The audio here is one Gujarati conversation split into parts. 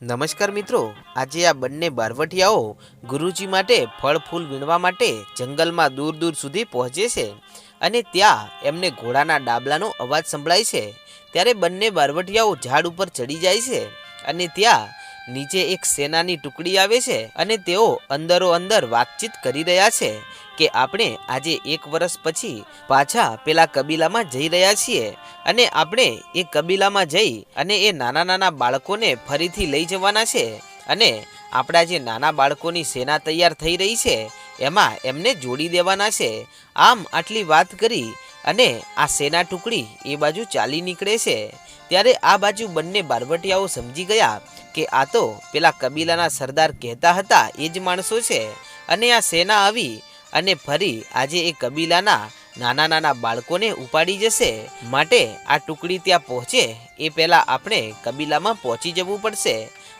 નમસ્કાર મિત્રો, આજે આ બંને બારવટિયાઓ ગુરુજી માટે ફળ ફૂલ વીણવા માટે જંગલમાં દૂર દૂર સુધી પહોંચે છે અને ત્યાં એમને ઘોડાના ડાબલાનો અવાજ સંભળાય છે. ત્યારે બંને બારવટિયાઓ ઝાડ ઉપર ચડી જાય છે અને ત્યાં નીચે એક સેનાની ટુકડી આવે છે અને તેઓ અંદરો અંદર વાતચીત કરી રહ્યા છે. કે આપણે આજે એક વર્ષ પછી પાછા પેલા કબીલામાં જઈ રહ્યા છીએ અને આપણે એ કબીલામાં જઈ અને એ નાના નાના બાળકોને ફરીથી લઈ જવાના છે અને આપણા જે નાના બાળકોની સેના તૈયાર થઈ રહી છે, એમાં એમને જોડી દેવાના છે. આમ આટલી વાત કરી અને આ સેના ટુકડી એ બાજુ ચાલી નીકળે છે. ત્યારે આ બાજુ બંને બારવટિયાઓ સમજી ગયા કે આ તો પેલા કબીલાના સરદાર કહેતા હતા એ જ માણસો છે અને આ સેના આવી અને ફરી આજે એ કબીલાના નાના નાના બાળકોને ઉપાડી જશે. માટે આ ટુકડી ત્યાં પહોંચે એ પહેલાં આપણે કબીલામાં પહોંચી જવું પડશે.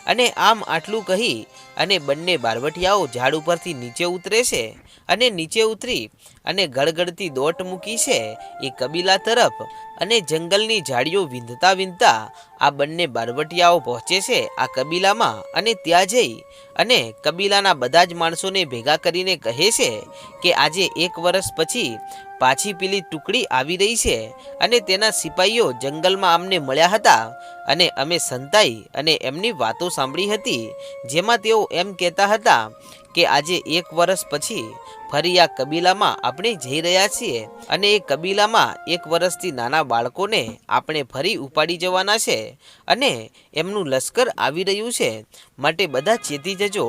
અને આમ આટલું કહી અને બંને બારવટિયાઓ ઝાડ ઉપરથી નીચે ઉતરે છે અને નીચે ઉતરી અને ગળગળતી દોટ મૂકી છે એ કબીલા તરફ અને જંગલની ઝાડીઓ વીંધતા વીંધતા આ બંને બારવટિયાઓ પહોંચે છે આ કબીલામાં અને ત્યાં જઈ અને કબીલાના બધા જ માણસોને ભેગા કરીને કહે છે કે આજે એક વર્ષ પછી પાછી પેલી ટુકડી આવી રહી છે અને તેના સિપાહીઓ જંગલમાં અમને મળ્યા હતા અને અમે સંતાઈ અને એમની વાતો સાંભળી હતી, જેમાં તેઓ એમ કહેતા હતા કે આજે એક વર્ષ પછી ફરી આ કબીલામાં આપણે જઈ રહ્યા છીએ અને એ કબીલામાં એક વર્ષથી નાના બાળકોને આપણે ફરી ઉપાડી જવાના છે અને એમનું લશ્કર આવી રહ્યું છે. માટે બધા ચેતી જજો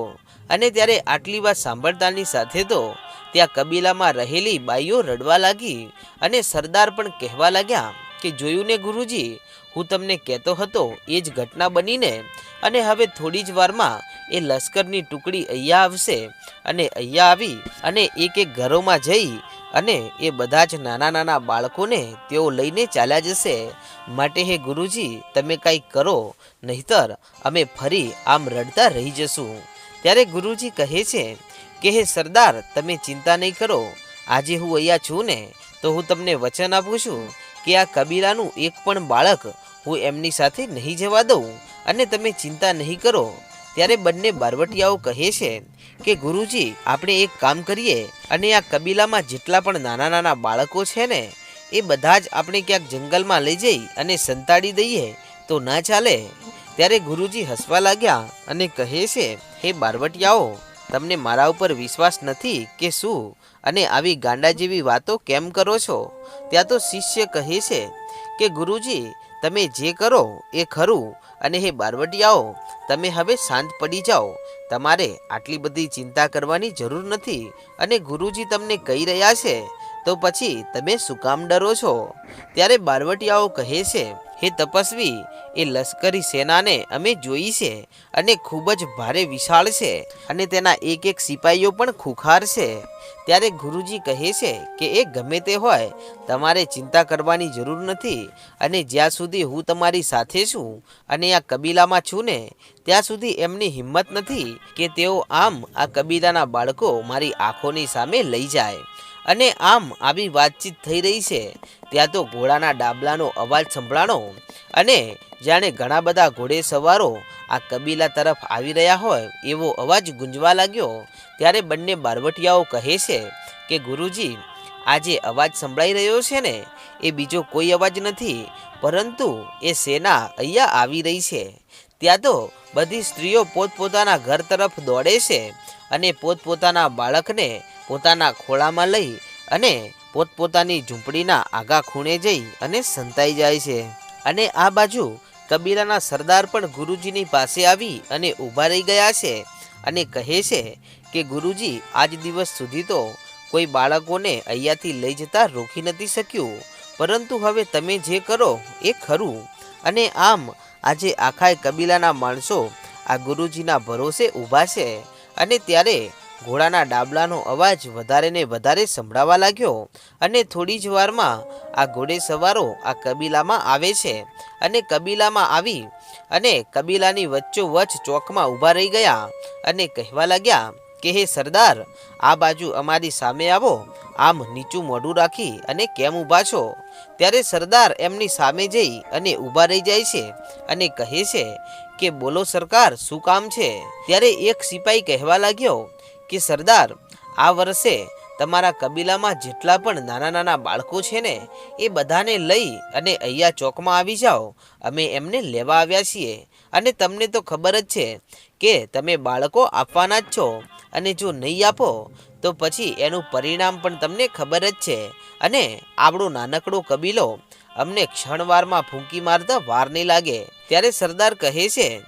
અને ત્યારે આટલી વાત સાંભળતાની સાથે તો ત્યાં કબીલામાં રહેલી બાઈઓ રડવા લાગી અને સરદાર પણ કહેવા લાગ્યા કે, જોયું ને ગુરુજી, હું તમને કહેતો હતો એ જ ઘટના બનીને અને હવે થોડી જ વારમાં એ લશ્કરની ટુકડી અહીંયા આવશે અને અહીંયા આવી અને એક એક ઘરોમાં જઈ અને એ બધા જ નાના નાના બાળકોને તેઓ લઈને ચાલ્યા જશે. માટે હે ગુરુજી, તમે કંઈક કરો, નહીતર અમે ફરી આમ રડતા રહી જશું. ત્યારે ગુરુજી કહે છે કે, હે સરદાર, તમે ચિંતા નહીં કરો. આજે હું અહીંયા છું ને, તો હું તમને વચન આપું છું કે આ કબીલાનું એક પણ બાળક હું એમની સાથે નહીં જવા દઉં અને તમે ચિંતા નહીં કરો. ત્યારે બંને બારવટિયાઓ કહે છે કે, ગુરુજી, આપણે એક કામ કરીએ અને આ કબીલામાં જેટલા પણ નાના નાના બાળકો છે ને, એ બધા જ આપણે ક્યાંક જંગલમાં લઈ જઈ અને સંતાડી દઈએ તો ના ચાલે. ત્યારે ગુરુજી હસવા લાગ્યા અને કહે છે, હે બારવટિયાઓ, તમને મારા ઉપર વિશ્વાસ નથી કે શું? અને આવી ગાંડા જેવી વાતો કેમ કરો છો? ત્યાં તો શિષ્ય કહે છે કે, ગુરુજી, તમે જે કરો એ ખરું અને હે બારવટિયાઓ, તમે હવે શાંત પડી જાઓ. તમારે આટલી બધી ચિંતા કરવાની જરૂર નથી અને ગુરુજી તમને કહી રહ્યા છે. તો પછી તમે શું કામ ડરો છો? ત્યારે બારવટિયાઓ કહે છે હે તપસ્વી, એ લશ્કરી સેનાને અમે જોઈ છે અને ખૂબ જ ભારે વિશાળ છે અને તેના એક એક સિપાહીઓ પણ ખુખાર છે. ત્યારે ગુરુજી કહે છે કે એ ગમે તે હોય, તમારે ચિંતા કરવાની જરૂર નથી અને જ્યાં સુધી હું તમારી સાથે છું અને આ કબીલામાં છું ને, ત્યાં સુધી એમની હિંમત નથી કે તેઓ આમ આ કબીલાના બાળકો મારી આંખોની સામે લઈ જાય. અને આમ આવી વાતચીત થઈ રહી છે, ત્યાં તો ઘોડાના ડાબલાનો અવાજ સંભળાણો અને જાણે ઘણા બધા ઘોડે સવારો આ કબીલા તરફ આવી રહ્યા હોય એવો અવાજ ગુંજવા લાગ્યો. ત્યારે બંને બારવટિયાઓ કહે છે કે, ગુરુજી, આ જે અવાજ સંભળાઈ રહ્યો છે ને, એ બીજો કોઈ અવાજ નથી, પરંતુ એ સેના અહીંયા આવી રહી છે. ત્યાં તો બધી સ્ત્રીઓ પોતપોતાના ઘર તરફ દોડે છે અને પોતપોતાના બાળકને પોતાના ખોળામાં લઈ અને પોતપોતાની ઝૂંપડીના આગા ખૂણે જઈ અને સંતાઈ જાય છે. અને આ બાજુ કબીલાના સરદાર પણ ગુરુજીની પાસે આવી અને ઊભા રહી ગયા છે અને કહે છે કે, ગુરુજી, આજ દિવસ સુધી તો કોઈ બાળકોને અહીંયાથી લઈ જતા રોકી નથી શક્યું. પરંતુ હવે તમે જે કરો એ ખરું. અને આમ આજે આખાય કબીલાના માણસો આ ગુરુજીના ભરોસે ઊભા છે. અને ત્યારે ઘોડાના ડાબલાનો અવાજ વધારે ને વધારે સંભળાવા લાગ્યો અને થોડી જ વારમાં આ ઘોડે સવારો આ કબીલામાં આવે છે અને કબીલામાં આવી અને કબીલાની વચ્ચોવચ ચોકમાં ઊભા રહી ગયા અને કહેવા લાગ્યા કે, હે સરદાર, આ બાજુ અમારી સામે આવો, આમ નીચું મોઢું રાખી અને કેમ ઊભા છો? ત્યારે સરદાર એમની સામે જઈ અને ઊભા રહી જાય છે અને કહે છે કે બોલો સરકાર, શું કામ છે? ત્યારે એક સિપાઈ કહેવા લાગ્યો કે, સરદાર, આ વર્ષે તમારા કબીલામાં જેટલા પણ નાના નાના બાળકો છે ને, એ બધાને લઈ અને અહીંયા ચોકમાં આવી જાઓ. અમે એમને લેવા આવ્યા છીએ. અને તમને તો ખબર જ છે કે, તમે બાળકો આપવાના જ છો. અને જો નહીં આપો, તો પછી એનું પરિણામ પણ તમને ખબર જ છે. અને આપણો નાનકડો કબીલો અમને ક્ષણવારમાં ફૂંકી મારતા વાર નહીં લાગે. ત્યારે સરદાર કહે છે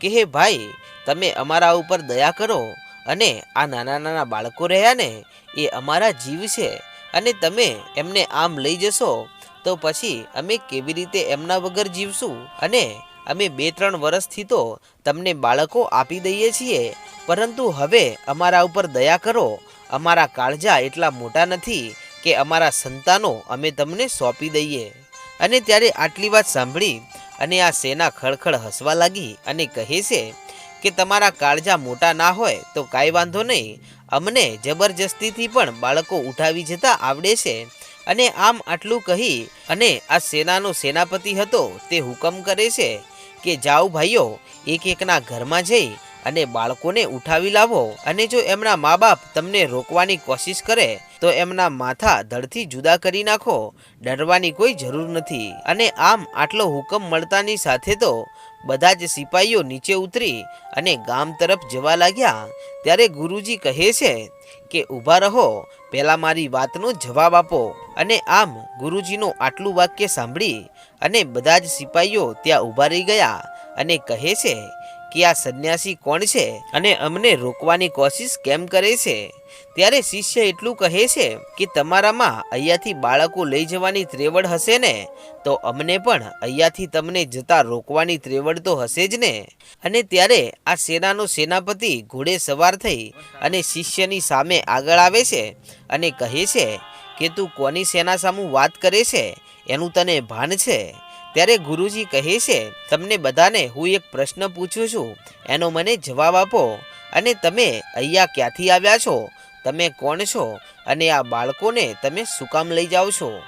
કે, હે ભાઈ, તમે અમારા ઉપર દયા કરો અને આ નાના નાના બાળકો રહ્યા ને, એ અમારા જીવ છે અને તમે એમને આમ લઈ જશો, તો પછી અમે કેવી રીતે એમના વગર જીવશું? અને અમે બે ત્રણ વર્ષથી તો તમને બાળકો આપી દઈએ છીએ, પરંતુ હવે અમારા ઉપર દયા કરો. અમારા કાળજા એટલા મોટા નથી કે અમારા સંતાનો અમે તમને સોંપી દઈએ. અને ત્યારે આટલી વાત સાંભળી અને આ સેના ખળખળ હસવા લાગી અને કહે છે કે તમારા કાળજા મોટા ના હોય તો કાંઈ વાંધો નહીં. અમને જબરજસ્તીથી પણ બાળકો ઉઠાવી જતા આવડે છે. અને આમ આટલું કહી અને આ સેનાનો સેનાપતિ હતો તે હુકમ કરે છે કે જાઓ ભાઈઓ એક એકના ઘરમાં જઈ અને બાળકોને ઉઠાવી લાવો. અને જો એમના મા બાપ તમને રોકવાની કોશિશ કરે, તો એમના માથા ધડથી જુદા કરી નાખો. ડરવાની કોઈ જરૂર નથી. અને આમ આટલો હુકમ મળતાની સાથે તો બધા જ સિપાહીઓ નીચે ઉતરી અને ગામ તરફ જવા લાગ્યા. ત્યારે ગુરુજી કહે છે કે ઊભા રહો, પહેલાં મારી વાતનો જવાબ આપો. અને આમ ગુરુજીનું આટલું વાક્ય સાંભળી અને બધા જ સિપાહીઓ ત્યાં ઊભા રહી ગયા અને કહે છે કે આ સંન્યાસી કોણ છે અને અમને રોકવાની કોશિશ કેમ કરે છે? ત્યારે શિષ્ય એટલું કહે છે કે તમારામાં અહીંયાથી બાળકો લઈ જવાની ત્રેવડ હશે ને? તો અમને પણ અહીંયાથી તમને જતા રોકવાની ત્રેવડ તો હશે જ ને? અને ત્યારે આ સેનાનો સેનાપતિ ઘોડે સવાર થઈ અને શિષ્યની સામે આગળ આવે છે અને કહે છે કે તું કોની સેના સામું વાત કરે છે? એનું તને ભાન છે? ત્યારે ગુરુજી કહે છે, તમને બધાને હું એક પ્રશ્ન પૂછું છું. એનો મને જવાબ આપો. અને તમે અહીંયા ક્યાંથી આવ્યા છો? તમે કોણ છો? અને આ બાળકોને તમે શું કામ લઈ જાઓ છો?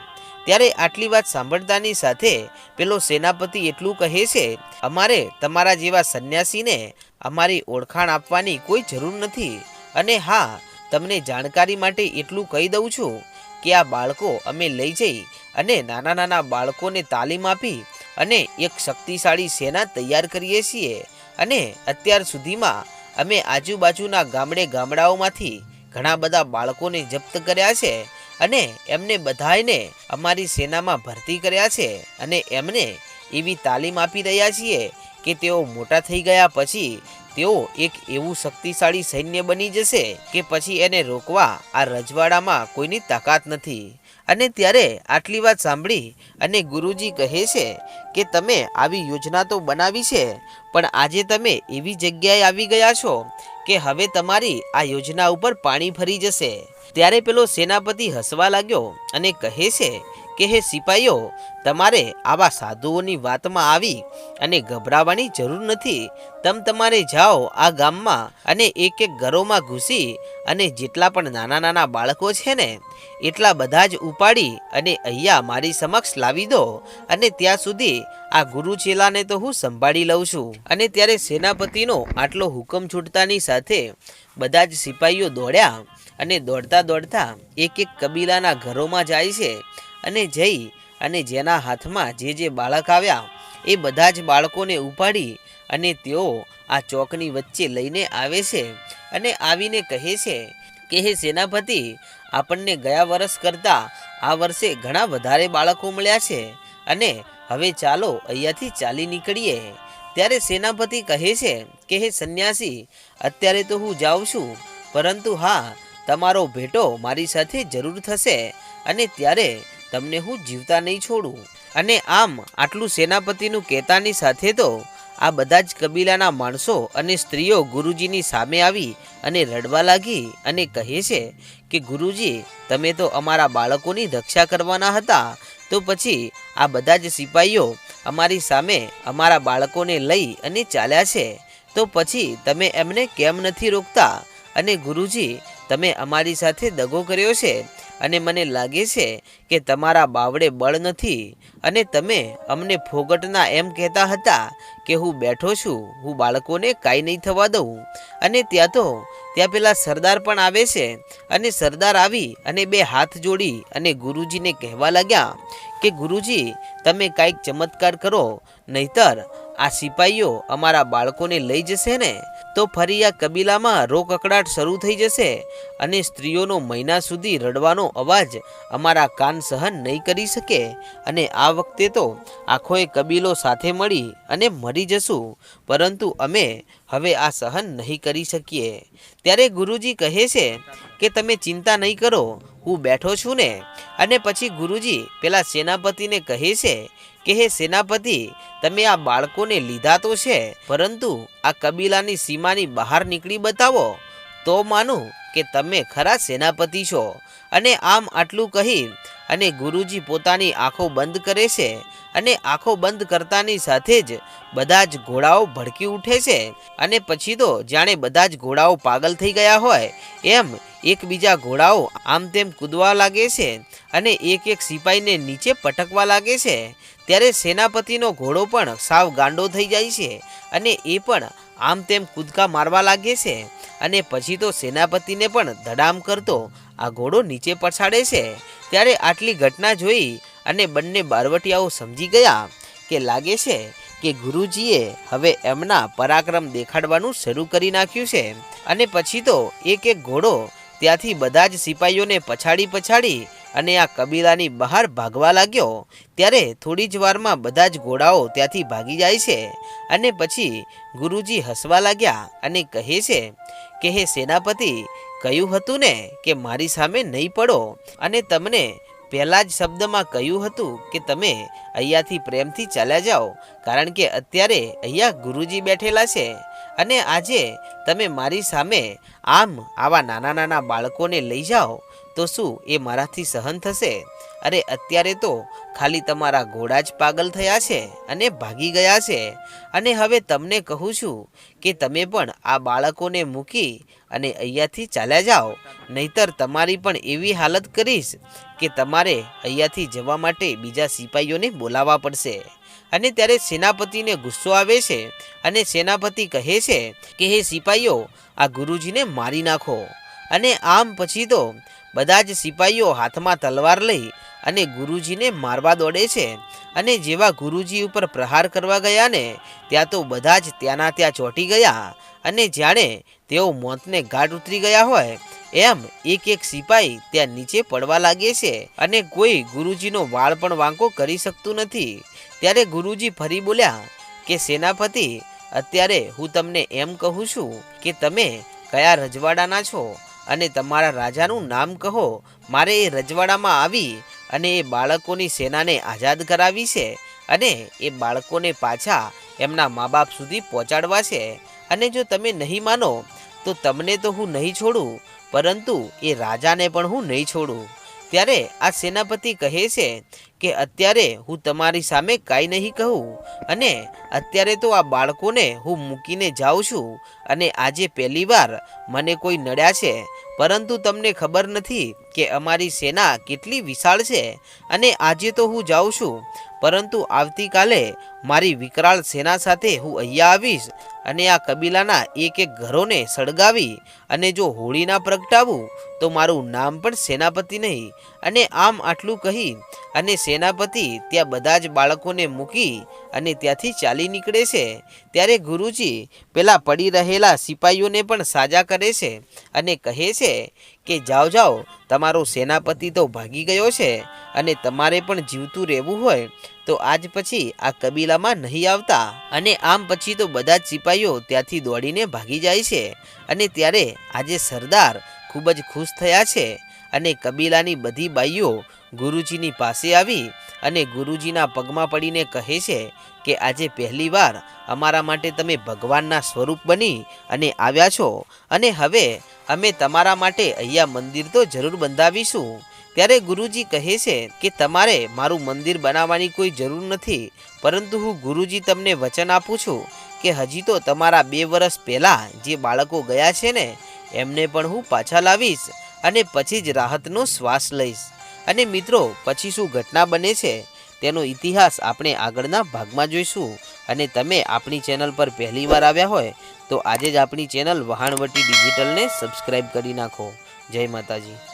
ત્યારે આટલી વાત સાંભળતાની સાથે પેલો સેનાપતિ એટલું કહે છે, અમારે તમારા જેવા સંન્યાસીને અમારી ઓળખાણ આપવાની કોઈ જરૂર નથી. અને હા, તમને જાણકારી માટે એટલું કહી દઉં છું. કે આ બાળકો અમે લઈ જઈ અને નાના નાના બાળકોને તાલીમ આપી અને એક શક્તિશાળી સેના તૈયાર કરીએ છીએ. અને અત્યાર સુધીમાં અમે આજુબાજુના ગામડે ગામડાઓમાંથી ઘણા બધા બાળકોને જપ્ત કર્યા છે અને એમને બધાને અમારી સેનામાં ભરતી કર્યા છે અને એમને એવી તાલીમ આપી રહ્યા છીએ કે તેઓ મોટા થઈ ગયા પછી તેઓ એક એવું શક્તિશાળી સૈન્ય બની જશે કે પછી એને રોકવા આ રજવાડામાં કોઈની તાકાત નથી. અને ત્યારે આટલી વાત સાંભળી અને ગુરુજી કહે છે કે તમે આવી યોજના તો બનાવી છે, પણ આજે તમે એવી જગ્યાએ આવી ગયા છો કે હવે તમારી આ યોજના ઉપર પાણી ફરી જશે. ત્યારે પેલો સેનાપતિ હસવા લાગ્યો અને કહે છે કે હે સિપાહીઓ તમારે આવા સાધુઓની વાતમાં આવી અને ગભરાવાની જરૂર નથી. તમ તમારે જાઓ આ ગામમાં અને એક એક ઘરોમાં ઘૂસી અને જેટલા પણ નાના નાના બાળકો છે ને, એટલા બધા જ ઉપાડી અને અહીંયા મારી સમક્ષ લાવી દો અને ત્યાં સુધી આ ગુરુ ચેલાને તો હું સંભાળી લઉં છું. અને ત્યારે સેનાપતિનો આટલો હુકમ છૂટતાની સાથે બધા જ સિપાહીઓ દોડ્યા અને દોડતા દોડતા એક એક કબીલાના ઘરોમાં જાય છે અને જઈ અને જેના હાથમાં જે જે બાળક આવ્યા, એ બધા જ બાળકોને ઉપાડી અને તેઓ આ ચોકની વચ્ચે લઈને આવે છે અને આવીને કહે છે કે, હે સેનાપતિ, આપણને ગયા વર્ષ કરતાં આ વર્ષે ઘણા વધારે બાળકો મળ્યા છે અને હવે ચાલો અહીંયાથી ચાલી નીકળીએ. ત્યારે સેનાપતિ કહે છે કે, હે સંન્યાસી, અત્યારે તો હું જાઉં છું, પરંતુ હા, તમારો ભેટો મારી સાથે જરૂર થશે અને ત્યારે તમને હું જીવતા નહીં છોડું. અને આમ, આટલું સેનાપતિનું કહેતાની સાથે તો આ બધા જ કબીલાના માણસો અને સ્ત્રીઓ ગુરુજીની સામે આવી અને રડવા લાગી અને કહે છે કે, ગુરુજી, તમે તો અમારા બાળકોની રક્ષા કરવાના હતા. તો પછી આ બધા જ સિપાહીઓ અમારી સામે અમારા બાળકોને લઈ અને ચાલ્યા છે. તો પછી તમે એમને કેમ નથી રોકતા? અને ગુરુજી, તમે અમારી સાથે દગો કર્યો છે. અને મને લાગે છે કે તમારા બાવડે બળ નથી અને તમે અમને ફોગટના એમ કહેતા હતા કે હું બેઠો છું, હું બાળકોને કાંઈ નહીં થવા દઉં. અને ત્યાં તો, ત્યાં પેલા સરદાર પણ આવે છે અને સરદાર આવી અને બે હાથ જોડી અને ગુરુજીને કહેવા લાગ્યા કે ગુરુજી, તમે કાંઈક ચમત્કાર કરો, નહીતર આ સિપાહીઓ અમારા બાળકોને લઈ જશે ને, તો ફરી આ કબીલામાં રોકકડાટ શરૂ થઈ જશે અને સ્ત્રીઓનો મહિના સુધી રડવાનો અવાજ અમારા કાન સહન નહીં કરી શકે અને આ વખતે તો આખોએ કબીલો સાથે મળી અને મરી જશું, પરંતુ અમે હવે આ સહન નહીં કરી શકીએ. ત્યારે ગુરુજી કહે છે કે તમે ચિંતા નહીં કરો, હું બેઠો છું ને. અને પછી ગુરુજી પેલા સેનાપતિને કહે છે કે હે સેનાપતિ, તમે આ બાળકોને લીધા તો છે, પરંતુ આ કબીલાની સીમાની બહાર નીકળી બતાવો. તો માનું કે તમે ખરા સેનાપતિ છો. અને આમ આટલું કહી અને ગુરુજી પોતાની આંખો બંધ કરે છે અને આંખો બંધ કરતાની સાથે જ બધા જ ઘોડાઓ ભડકી ઉઠે છે. અને પછી તો જાણે બધા જ ઘોડાઓ પાગલ થઈ ગયા હોય, એમ એકબીજા ઘોડાઓ આમ તેમ કૂદવા લાગે છે અને એક એક સિપાહીને નીચે પટકવા લાગે છે. ત્યારે સેનાપતિનો ઘોડો પણ સાવ ગાંડો થઈ જાય છે અને એ પણ આમ તેમ કૂદકા મારવા લાગે છે. અને પછી તો સેનાપતિને પણ ધડામ કરતો આ ઘોડો નીચે પછાડે છે. ત્યારે આટલી ઘટના જોઈ અને બંને બારવટિયાઓ સમજી ગયા કે લાગે છે કે ગુરુજીએ હવે એમના પરાક્રમ દેખાડવાનું શરૂ કરી નાખ્યું છે. અને પછી તો એક એક ઘોડો ત્યાંથી બધા જ સિપાહીઓને પછાડી પછાડી અને આ કબીલાની બહાર ભાગવા લાગ્યો, ત્યારે થોડી જ વારમાં બધા જ ઘોડાઓ ત્યાંથી ભાગી જાય છે અને પછી ગુરુજી હસવા લાગ્યા અને કહે છે કે, હે સેનાપતિ, કહ્યું હતું ને કે મારી સામે નહીં પડો અને તમને પહેલાં જ શબ્દમાં કહ્યું હતું કે તમે અહીંયાથી પ્રેમથી ચાલ્યા જાઓ, કારણ કે અત્યારે અહીંયા ગુરુજી બેઠેલા છે અને આજે તમે મારી સામે આમ આવા નાના નાના બાળકોને લઈ જાઓ તો શું એ મારાથી સહન થશે? અરે અત્યારે તો ખાલી તમારા ઘોડા જ પાગલ થયા છે અને ભાગી ગયા છે. અને હવે તમને કહું છું કે તમે પણ આ બાળકોને મૂકી અને અહીંયાથી ચાલ્યા જાઓ. નહીતર તમારી પણ એવી હાલત કરીશ કે તમારે અહીંયાથી જવા માટે બીજા સિપાહીઓને બોલાવવા પડશે. અને ત્યારે સેનાપતિને ગુસ્સો આવે છે અને સેનાપતિ કહે છે કે, હે સિપાહીઓ આ ગુરુજીને મારી નાખો. અને આમ પછી તો બધા જ સિપાહીઓ હાથમાં તલવાર લઈ અને ગુરુજીને મારવા દોડે છે. અને જેવા ગુરુજી ઉપર પ્રહાર કરવા ગયા ને ત્યાં તો બધા જ ત્યાંના ત્યાં ચોંટી ગયા અને જાણે તેઓ મોતને ઘાટ ઉતરી ગયા હોય. એમ એક એક સિપાહી ત્યાં નીચે પડવા લાગે છે અને કોઈ ગુરુજીનો વાળ પણ વાંકો કરી શકતું નથી. ત્યારે ગુરુજી ફરી બોલ્યા કે, સેનાપતિ, અત્યારે હું તમને એમ કહું છું કે, તમે કયા રજવાડાના છો? અને તમારા રાજાનું નામ કહો. મારે એ રજવાડામાં આવી અને એ બાળકોની સેનાને આઝાદ કરાવી છે અને એ બાળકોને પાછા એમના મા બાપ સુધી પહોંચાડવા છે. અને જો તમે નહીં માનો, તો તમને તો હું નહીં છોડું, પરંતુ એ રાજાને પણ હું નહીં છોડું. ત્યારે આ સેનાપતિ કહે છે કે અત્યારે હું તમારી સામે કાંઈ નહીં કહું અને અત્યારે તો આ બાળકોને હું મૂકીને જાઉં છું અને આજે પહેલી વાર મને કોઈ નડ્યા છે. પરંતુ તમને ખબર નથી કે અમારી સેના કેટલી વિશાળ છે અને આજે તો હું જાઉં છું. પરંતુ આવતીકાલે મારી વિકરાળ સેના સાથે હું અહીંયા આવીશ અને આ કબીલાના એક એક ઘરોને સળગાવી અને જો હોળી ના પ્રગટાવું, તો મારું નામ પણ સેનાપતિ નહીં. અને આમ આટલું કહી અને સેનાપતિ ત્યાં બધા જ બાળકોને મૂકી અને ત્યાંથી ચાલી નીકળે છે. ત્યારે ગુરુજી પેલા પડી રહેલા સિપાહીઓને પણ સાજા કરે છે અને કહે છે કે, જાઓ જાઓ, તમારો સેનાપતિ તો ભાગી ગયો છે અને તમારે પણ જીવતું રહેવું હોય તો આજ પછી આ કબીલામાં નહીં આવતા. અને આમ પછી તો બધા જ સિપાહીઓ ત્યાંથી દોડીને ભાગી જાય છે. અને ત્યારે આજે સરદાર ખૂબ જ ખુશ થયા છે. અને કબીલાની બધી બાઈઓ ગુરુજીની પાસે આવી અને ગુરુજીના પગમાં પડીને કહે છે કે આજે પહેલીવાર અમારા માટે તમે ભગવાનના સ્વરૂપ બની અને આવ્યા છો. અને હવે અમે તમારા માટે અહીંયા મંદિર તો જરૂર બંધાવીશું. ત્યારે ગુરુજી કહે છે કે તમારે મારું મંદિર બનાવવાની કોઈ જરૂર નથી, પરંતુ હું ગુરુજી તમને વચન આપું છું કે હજી તો તમારા બે વર્ષ પહેલાં જે બાળકો ગયા છે ને, એમને પણ હું પાછા લાવીશ અને પછી જ રાહતનો શ્વાસ લઈશ. અને મિત્રો, પછી શું ઘટના બને છે, તેનો ઇતિહાસ આપણે આગળના ભાગમાં જોઈશું. અને તમે આપણી ચેનલ પર પહેલી વાર આવ્યા હોય, તો આજે જ આપણી ચેનલ વહાણવટી ડિજિટલને સબસ્ક્રાઈબ કરી નાખો. જય માતાજી.